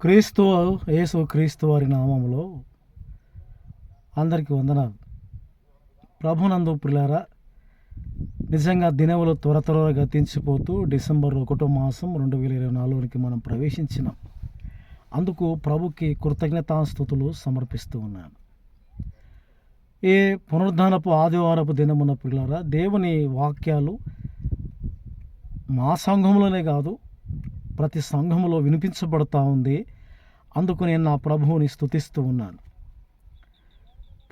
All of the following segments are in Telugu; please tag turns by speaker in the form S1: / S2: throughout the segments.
S1: క్రీస్తు యేసు క్రీస్తు వారి నామంలో అందరికీ వందనాలు. ప్రభునందు పిల్లారా నిజంగా దినములు త్వర త్వరగా గతించిపోతూ డిసెంబర్ ఒకటో మాసం రెండు వేల ఇరవై నాలుగుకి మనం ప్రవేశించినాం. అందుకు ప్రభుకి కృతజ్ఞతాస్థుతులు సమర్పిస్తూ ఉన్నాను. ఏ పునరుద్ధానపు ఆదివారపు దినమున పిల్లారా దేవుని వాక్యాలు మా సంఘంలోనే కాదు ప్రతి సంఘములో వినిపించబడుతూ ఉంది. అందుకు నేను నా ప్రభువుని స్తుతిస్తూ ఉన్నాను.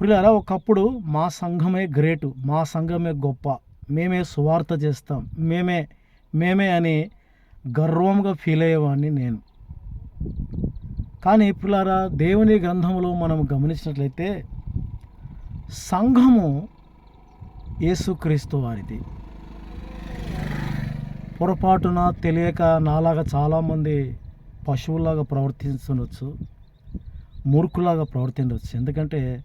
S1: పిల్లరా ఒకప్పుడు మా సంఘమే గ్రేటు మా సంఘమే గొప్ప. మేమే సువార్త చేస్తాం. మేమే మేమే అని గర్వంగా ఫీల్ అయ్యేవాడిని నేను. కానీ పిల్లారా దేవుని గ్రంథంలో మనం గమనించినట్లయితే సంఘము యేసుక్రీస్తు వారిది. పొరపాటున తెలియక నాలాగా చాలామంది పశువులాగా ప్రవర్తించవచ్చు మూర్ఖులాగా ప్రవర్తించవచ్చు. ఎందుకంటే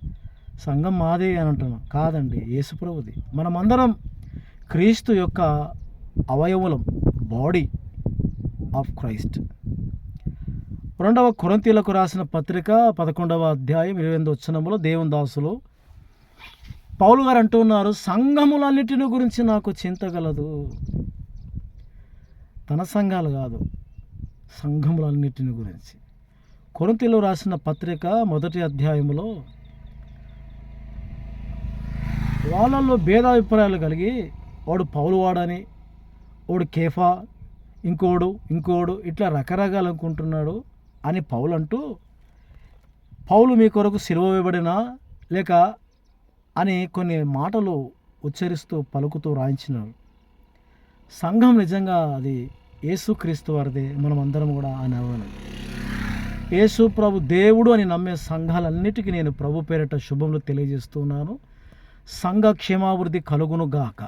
S1: సంఘం మాదే అని అంటున్నాం. కాదండి యేసుప్రభుది. మనమందరం క్రీస్తు యొక్క అవయవులం బాడీ ఆఫ్ క్రైస్ట్. రెండవ కొరంతీలకు రాసిన పత్రిక పదకొండవ అధ్యాయం ఇరవై ఎనిమిది వచ్చినములో దేవుని దాసులు పౌలు గారు అంటున్నారు సంఘములన్నిటిని గురించి నాకు చింత గలదు. తన సంఘాలు కాదు సంఘములన్నిటిని గురించి. కొరంతిలో రాసిన పత్రిక మొదటి అధ్యాయంలో వాళ్ళల్లో భేదాభిప్రాయాలు కలిగి వాడు పౌలు వాడని వాడు కేఫా ఇంకోడు ఇంకోడు ఇట్లా రకరకాలు అనుకుంటున్నాడు అని పౌలు అంటూ పౌలు మీ కొరకు సిలువ వేయబడినా లేక అని కొన్ని మాటలు ఉచ్చరిస్తూ పలుకుతూ రాయించినాడు సంఘం నిజంగా అది యేసుక్రీస్తు వారిదే మనం అందరం కూడా అని అవ్వాలి యేసు ప్రభు దేవుడు అని నమ్మే సంఘాలన్నిటికీ నేను ప్రభు పేరిట శుభములు తెలియజేస్తున్నాను. సంఘ క్షేమాభివృద్ధి కలుగును గాక.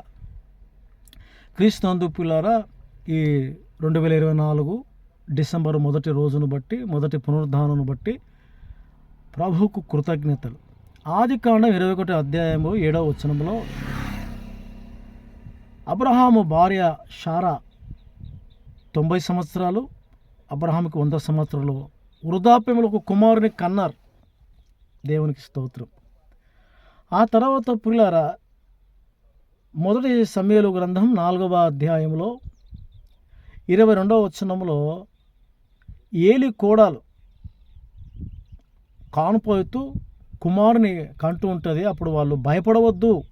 S1: క్రీస్తునందు పిల్లారా ఈ రెండు వేల ఇరవై నాలుగు డిసెంబర్ మొదటి రోజును బట్టి మొదటి పునరుద్ధానను బట్టి ప్రభుకు కృతజ్ఞతలు. ఆది కాండం ఇరవై ఒకటి అధ్యాయము ఏడవ వచనంలో అబ్రహాము భార్య షారా తొంభై సంవత్సరాలు అబ్రహాముకి వంద సంవత్సరాలు. వృద్ధాప్యములు ఒక కుమారుని కన్నారు. దేవునికి స్తోత్రం. ఆ తర్వాత పిల్లరా మొదటి సమయలు గ్రంథం నాలుగవ అధ్యాయంలో ఇరవై రెండవ వచనంలో ఏలి కోడాలు కానుపోతూ కుమారుని కంటూ ఉంటుంది అప్పుడు వాళ్ళు భయపడవద్దు.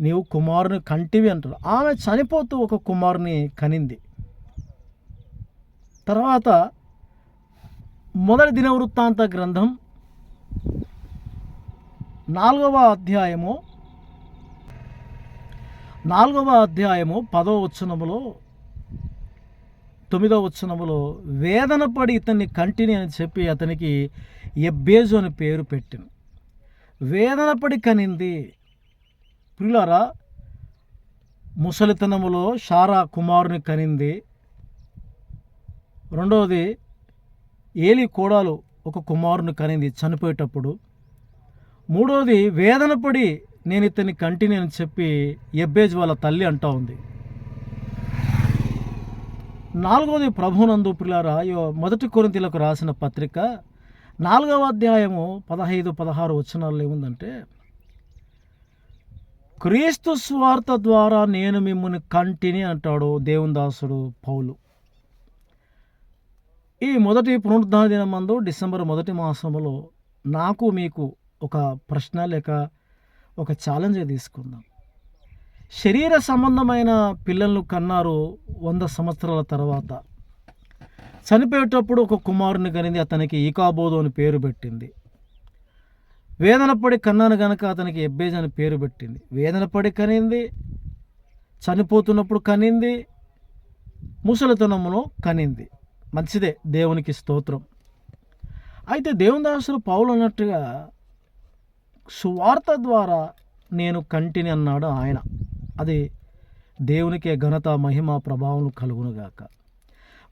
S1: నీవు కుమారుని కంటివి అంటారు ఆమె చనిపోతూ ఒక కుమారుని కనింది. తర్వాత మొదటి దిన వృత్తాంత గ్రంథం నాలుగవ అధ్యాయము నాలుగవ అధ్యాయము పదవ వచనములో తొమ్మిదవ వచనములో వేదన పడి ఇతన్ని కంటిని అని చెప్పి అతనికి ఎబ్బేజు అని పేరు పెట్టింది. వేదన పడి కనింది. ప్రియులారా ముసలితనములో షారా కుమారుని కనింది. రెండవది ఏలి కోడాలు ఒక కుమారుని కనింది చనిపోయేటప్పుడు. మూడవది వేదన పడి నేను ఇతని కంటిని అని చెప్పి ఎబ్బేజ్ వాళ్ళ తల్లి అంటా ఉంది. నాలుగవది ప్రభునందు పిల్లారా మొదటి కొరింతలకు రాసిన పత్రిక నాలుగవ అధ్యాయము పదహైదు పదహారు వచనాలు ఏముందంటే క్రీస్తు స్వార్థ ద్వారా నేను మిమ్మల్ని కంటిని అంటాడు దేవుని దాసుడు పౌలు. ఈ మొదటి పునరుద్ధరణ దినమందు డిసెంబర్ మొదటి మాసంలో నాకు మీకు ఒక ప్రశ్న లేక ఒక ఛాలెంజ్ తీసుకుందాం. శరీర సంబంధమైన పిల్లలను కన్నారు వంద సంవత్సరాల తర్వాత. చనిపోయేటప్పుడు ఒక కుమారుని కనింది అతనికి ఈకాబోధు అని పేరు పెట్టింది. వేదన పడి కన్నాను గనక అతనికి ఎబ్బేజ్ అని పేరు పెట్టింది. వేదన పడి కనింది చనిపోతున్నప్పుడు కనింది ముసలితనంలో కనింది. మంచిదే దేవునికి స్తోత్రం. అయితే దేవుని దాసులు పౌలు అన్నట్టుగా సువార్త ద్వారా నేను కంటిని అన్నాడు ఆయన. అది దేవునికే ఘనత మహిమ ప్రభావం కలుగునుగాక.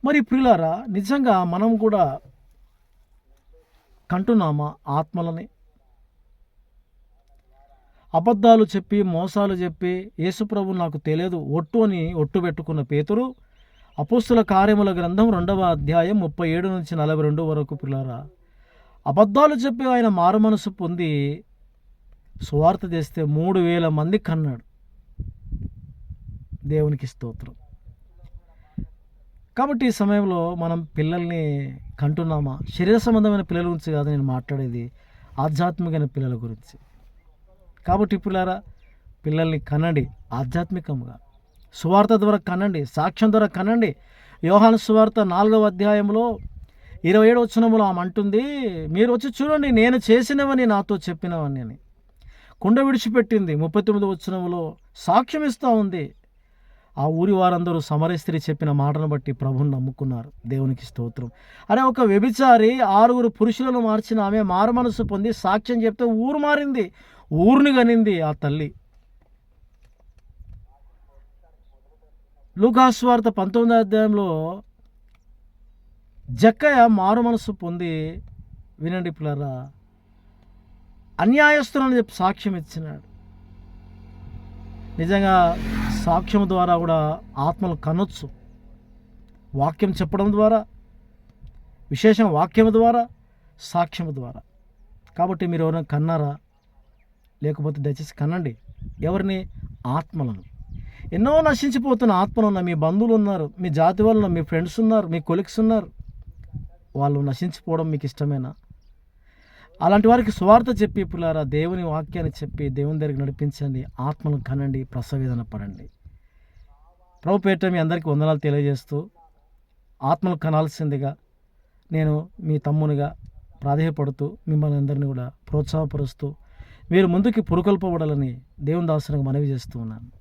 S1: మరి ప్రిలారా నిజంగా మనం కూడా కంటున్నామా ఆత్మలని? అబద్ధాలు చెప్పి మోసాలు చెప్పి యేసుప్రభు నాకు తెలియదు. ఒట్టు అని ఒట్టు పెట్టుకున్న పేతురు అపోస్తుల కార్యముల గ్రంథం రెండవ అధ్యాయం ముప్పై ఏడు నుంచి నలభై రెండు వరకు పిల్లరా. అబద్ధాలు చెప్పి ఆయన మారుమనసు పొంది సువార్త చేస్తే మూడు వేల మంది కన్నాడు. దేవునికి స్తోత్రం. కాబట్టి ఈ సమయంలో మనం పిల్లల్ని కంటున్నామా? శరీర సంబంధమైన పిల్లల గురించి కాదు నేను మాట్లాడేది ఆధ్యాత్మికమైన పిల్లల గురించి. కాబట్టి పిల్లారా పిల్లల్ని కనండి ఆధ్యాత్మికంగా. సువార్త ద్వారా కనండి సాక్ష్యం ద్వారా కనండి. యోహాను సువార్త నాలుగవ అధ్యాయంలో ఇరవై ఏడు వచనములో ఆమె అంటుంది మీరు వచ్చి చూడండి నేను చేసినవని నాతో చెప్పినవని అని. కుండ విడిచిపెట్టింది. ముప్పై తొమ్మిది వచ్చినములో సాక్ష్యం ఇస్తూ ఉంది. ఆ ఊరి వారందరూ సమరస్త్రీ చెప్పిన మాటను బట్టి ప్రభుని నమ్ముకున్నారు. దేవునికి స్తోత్రం. అరే ఒక వ్యభిచారి ఆరుగురు పురుషులను మార్చిన ఆమె మారు మనసు పొంది సాక్ష్యం చెప్తే ఊరు మారింది. ఊరిని గనింది ఆ తల్లి. లూకాస్వార్త పంతొమ్మిదో అధ్యాయంలో జక్కయ్య మారు మనసు పొంది వినండి పిల్లరా అన్యాయస్తులని చెప్పి సాక్ష్యం ఇచ్చినాడు. నిజంగా సాక్ష్యం ద్వారా కూడా ఆత్మలు కనొచ్చు. వాక్యం చెప్పడం ద్వారా విశేషం వాక్యం ద్వారా సాక్ష్యం ద్వారా. కాబట్టి మీరు ఎవరైనా కన్నారా? లేకపోతే దయచేసి కనండి. ఎవరిని? ఆత్మలను. ఎన్నో నశించిపోతున్న ఆత్మలు ఉన్నాయి మీ బంధువులు ఉన్నారు మీ జాతి వాళ్ళు మీ ఫ్రెండ్స్ ఉన్నారు మీ కొలిక్స్ ఉన్నారు వాళ్ళు నశించిపోవడం మీకు ఇష్టమేనా? అలాంటి వారికి స్వార్థ చెప్పి పిల్లారా దేవుని వాక్యాన్ని చెప్పి దేవుని దగ్గరికి నడిపించండి. ఆత్మను కనండి ప్రసవేదన పడండి. ప్రభు పేట మీ అందరికీ వందనాలు తెలియజేస్తూ ఆత్మలు కనాల్సిందిగా నేను మీ తమ్మునిగా ప్రాధేయపడుతూ మిమ్మల్ని అందరినీ కూడా ప్రోత్సాహపరుస్తూ మీరు ముందుకి పురుకొల్పబడాలని దేవుని దాసునికి మనవి చేస్తూ ఉన్నాను.